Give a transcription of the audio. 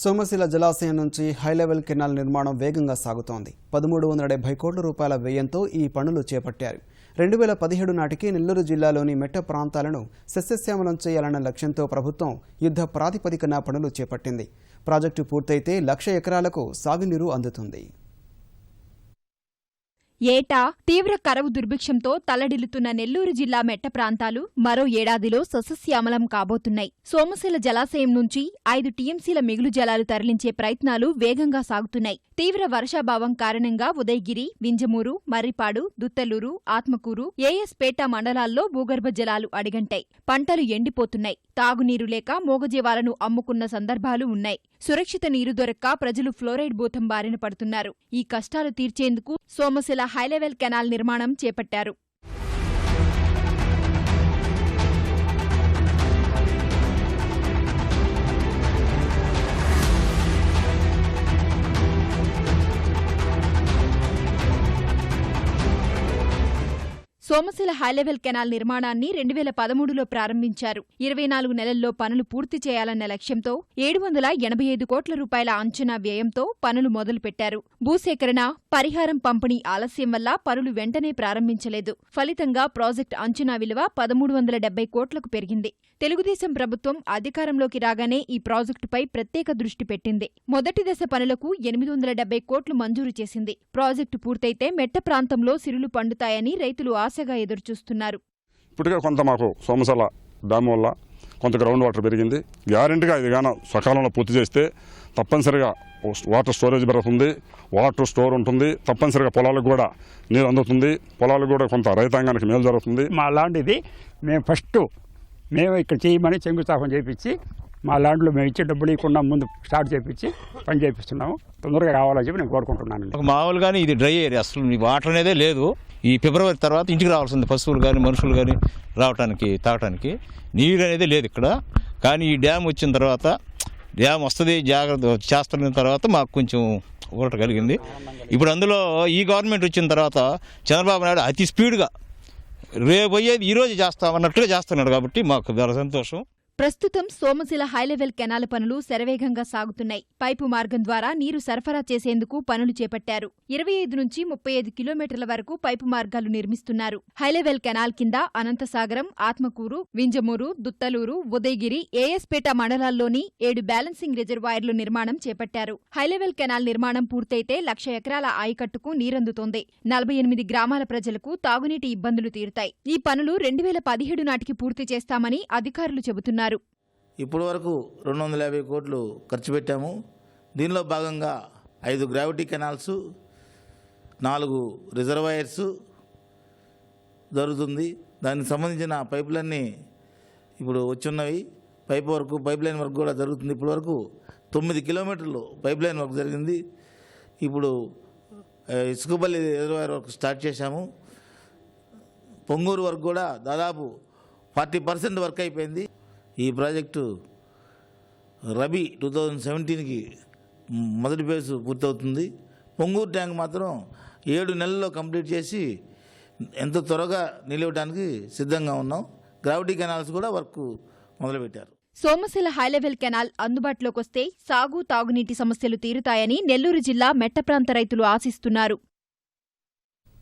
సోమశిల జలాశయం నుంచి high level canal నిర్మాణం వేగంగా సాగుతోంది. పదమూడు వందల డెబ్బై కోట్ల రూపాయల వ్యయంతో ఈ పనులు చేపట్టారు. రెండు వేల పదిహేడు నాటికి నెల్లూరు జిల్లాలోని మెట్ట ప్రాంతాలను సస్యశ్యామలం చేయాలన్న లక్ష్యంతో ప్రభుత్వం యుద్ధ ప్రాతిపదికన పనులు చేపట్టింది. ప్రాజెక్టు పూర్తయితే లక్ష ఎకరాలకు సాగునీరు అందుతుంది. ఏటా తీవ్ర కరవు దుర్భిక్షంతో తలడిల్లుతున్న నెల్లూరు జిల్లా మెట్ట ప్రాంతాలు మరో ఏడాదిలో సస్యశ్యామలం కాబోతున్నాయి. సోమశిల జలాశయం నుంచి ఐదు టీఎంసీల మిగులు జలాలు తరలించే ప్రయత్నాలు వేగంగా సాగుతున్నాయి. తీవ్ర వర్షాభావం కారణంగా ఉదయగిరి వింజమూరు మర్రిపాడు దుత్తలూరు ఆత్మకూరు ఏఎస్పేట మండలాల్లో భూగర్భ జలాలు అడిగంటాయి. పంటలు ఎండిపోతున్నాయి. తాగునీరు లేక మూగజీవాలను అమ్ముకున్న సందర్భాలు ఉన్నాయి. సురక్షిత నీరు దొరక్క ప్రజలు ఫ్లోరైడ్ భూతం బారిన పడుతున్నారు. ఈ కష్టాలు తీర్చేందుకు సోమశిల హైలెవెల్ కెనాల్ నిర్మాణం చేపట్టారు. సోమశిల హైలెవెల్ కెనాల్ నిర్మాణాన్ని రెండు వేల పదమూడులో ప్రారంభించారు. ఇరవై నాలుగు నెలల్లో పనులు పూర్తి చేయాలన్న లక్ష్యంతో ఏడు వందల ఎనభై ఐదు కోట్ల రూపాయల అంచనా వ్యయంతో పనులు మొదలుపెట్టారు. భూసేకరణ పరిహారం పంపిణీ ఆలస్యం వల్ల పనులు వెంటనే ప్రారంభించలేదు. ఫలితంగా ప్రాజెక్టు అంచనా విలువ పదమూడు వందల డెబ్బై కోట్లకు పెరిగింది. తెలుగుదేశం ప్రభుత్వం అధికారంలోకి రాగానే ఈ ప్రాజెక్టుపై ప్రత్యేక దృష్టి పెట్టింది. మొదటి దశ పనులకు ఎనిమిది వందల డెబ్బై కోట్లు మంజూరు చేసింది. ప్రాజెక్టు పూర్తయితే మెట్ట ప్రాంతంలో సిరులు పండుతాయని రైతులు ఆశ ఆశగా ఎదురుచూస్తున్నారు. ఇప్పటికే కొంత మాకు సోమశల డ్యామ్ వల్ల కొంత గ్రౌండ్ వాటర్ పెరిగింది. గ్యారెంటీగా ఇది గాన సకాలంలో పూర్తి చేస్తే తప్పనిసరిగా వాటర్ స్టోరేజ్ పెరుగుతుంది వాటర్ స్టోర్ ఉంటుంది తప్పనిసరిగా పొలాలకు కూడా నీరు అందుతుంది పొలాలకు కూడా కొంత రైతాంగానికి మేలు జరుగుతుంది. మా లాంటిది మేము ఫస్ట్ మేము ఇక్కడ చేయమని శంకుస్థాపన చేయించి మా లాండ్లో మేము ఇచ్చే డబ్బులు ఇవ్వకుండా ముందు స్టార్ట్ చేయించి పని చేపిస్తున్నాము. తొందరగా కావాలని చెప్పి నేను కోరుకుంటున్నాను ఒక మామూలుగానే ఇది డ్రై ఏరియా. అసలు వాటర్ అనేదే లేదు. ఈ ఫిబ్రవరి తర్వాత ఇంటికి రావాల్సింది పశువులు కానీ మనుషులు కానీ రావటానికి తాగటానికి. నీరు అనేది లేదు ఇక్కడ. కానీ ఈ డ్యామ్ వచ్చిన తర్వాత డ్యామ్ వస్తుంది జాగ్రత్త చేస్తున్న తర్వాత మాకు కొంచెం ఊరట కలిగింది. ఇప్పుడు అందులో ఈ గవర్నమెంట్ వచ్చిన తర్వాత చంద్రబాబు నాయుడు అతి స్పీడ్గా రేపు అయ్యేది ఈరోజు చేస్తామన్నట్టుగా చేస్తున్నాడు కాబట్టి మాకు చాలా సంతోషం. ప్రస్తుతం సోమశిల హైలెవెల్ కెనాల్ పనులు శరవేగంగా సాగుతున్నాయి. పైపు మార్గం ద్వారా నీరు సరఫరా చేసేందుకు పనులు చేపట్టారు. ఇరవై ఐదు నుంచి ముప్పై ఐదు కిలోమీటర్ల వరకు పైపు మార్గాలు నిర్మిస్తున్నారు. హైలెవెల్ కెనాల్ కింద అనంతసాగరం ఆత్మకూరు వింజమూరు దుత్తలూరు ఉదయగిరి ఏఎస్పేట మండలాల్లోని ఏడు బ్యాలెన్సింగ్ రిజర్వాయర్లు నిర్మాణం చేపట్టారు. హైలెవెల్ కెనాల్ నిర్మాణం పూర్తయితే లక్ష ఎకరాల ఆయకట్టుకు నీరందుతోంది. నలభై ఎనిమిది గ్రామాల ప్రజలకు తాగునీటి ఇబ్బందులు తీరుతాయి. ఈ పనులు రెండు వేల పదిహేడు నాటికి పూర్తి చేస్తామని అధికారులు చెబుతున్నారు. ఇప్పటి వరకు రెండు వందల యాభై కోట్లు ఖర్చు పెట్టాము. దీనిలో భాగంగా ఐదు గ్రావిటీ కెనాల్స్ నాలుగు రిజర్వాయర్స్ జరుగుతుంది. దానికి సంబంధించిన పైపులన్నీ ఇప్పుడు వచ్చున్నవి పైప్ వరకు పైప్ లైన్ వర్క్ కూడా జరుగుతుంది. ఇప్పటి వరకు తొమ్మిది కిలోమీటర్లు పైప్ లైన్ వర్క్ జరిగింది. ఇప్పుడు ఇసుకబల్లి ఇసుకపల్లి రిజర్వాయర్ వర్క్ స్టార్ట్ చేశాము. పొంగూరు వర్క్ కూడా దాదాపు ఫార్టీ పర్సెంట్ వర్క్ అయిపోయింది. ఈ ప్రాజెక్టు రబీ టూ థౌజండ్ సెవెంటీన్కి మొదటి ఫేజ్ పూర్తవుతుంది. పొంగూరు ట్యాంక్ మాత్రం ఏడు నెలల్లో కంప్లీట్ చేసి ఎంత త్వరగా నిలవడానికి సిద్ధంగా ఉన్నాం. గ్రావిటీ కెనాల్స్ కూడా వర్క్ మొదలుపెట్టారు. సోమశిల హైలెవెల్ కెనాల్ అందుబాటులోకొస్తే సాగు తాగునీటి సమస్యలు తీరుతాయని నెల్లూరు జిల్లా మెట్ట ప్రాంత రైతులు ఆశిస్తున్నారు.